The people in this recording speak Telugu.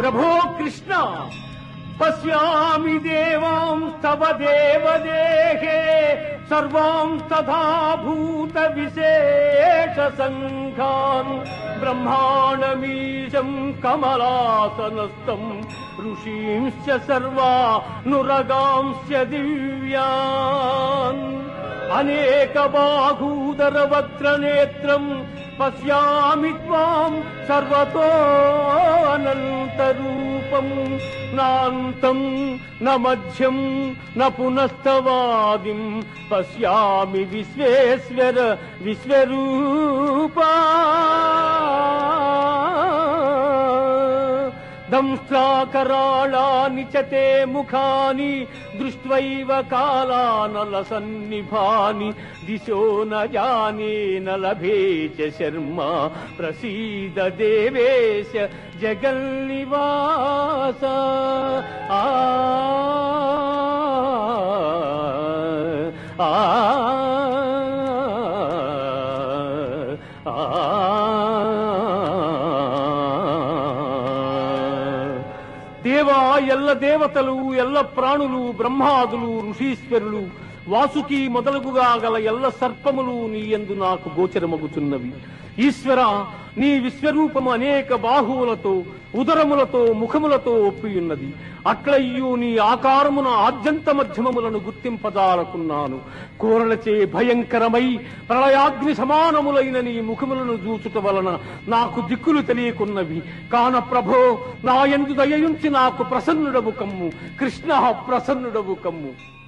प्रभो कृष्ण पश्यामि देवां तव देवदेहे सर्वां तथा भूतविशेषसङ्घान् ब्रह्माणमीशम् कमलासनस्तम् ऋषींश्च सर्वानुरगांश्च दिव्यान्। अनेकबाहूदरवक्त्रनेत्रम् पश्यामि त्वाम् सर्वतो। బాహూదర వక్ర నాంతం న మధ్యం న పునస్తవాదిం పశ్యామి విశ్వేశ్వర విశ్వరూపా. దంష్ట్రాకరాళాని చతే తే ముఖాని దృష్ట్వైవ కాలానలసన్నిభాని దిశో న జానే న చ శర్మ ప్రసీద దేవేశ జగన్నివాస ఆ ఆ దేవా ఎల్ల దేవతలు ఎల్ల ప్రాణులు బ్రహ్మాదులు ఋషీశ్వరులు వాసుకి మొదలగుగా గల ఎల్ల సర్పములు నీ యందు నాకు గోచరమగుచున్నవి. ఈశ్వర నీ విశ్వరూపము అనేక బాహువులతో ఉదరములతో ముఖములతో ఒప్పియున్నది. అట్లయ్యూ నీ ఆకారమున ఆద్యంత మధ్యమములను గుర్తింపజాలకున్నాను. కోరలచే భయంకరమై ప్రళయాగ్ని సమానములైన నీ ముఖములను చూచుట వలన నాకు దిక్కులు తెలియకున్నవి. కాన ప్రభో నా ఎందు దయయుంచి నాకు ప్రసన్నుడవు కమ్ము. కృష్ణ ప్రసన్నుడవు కమ్ము.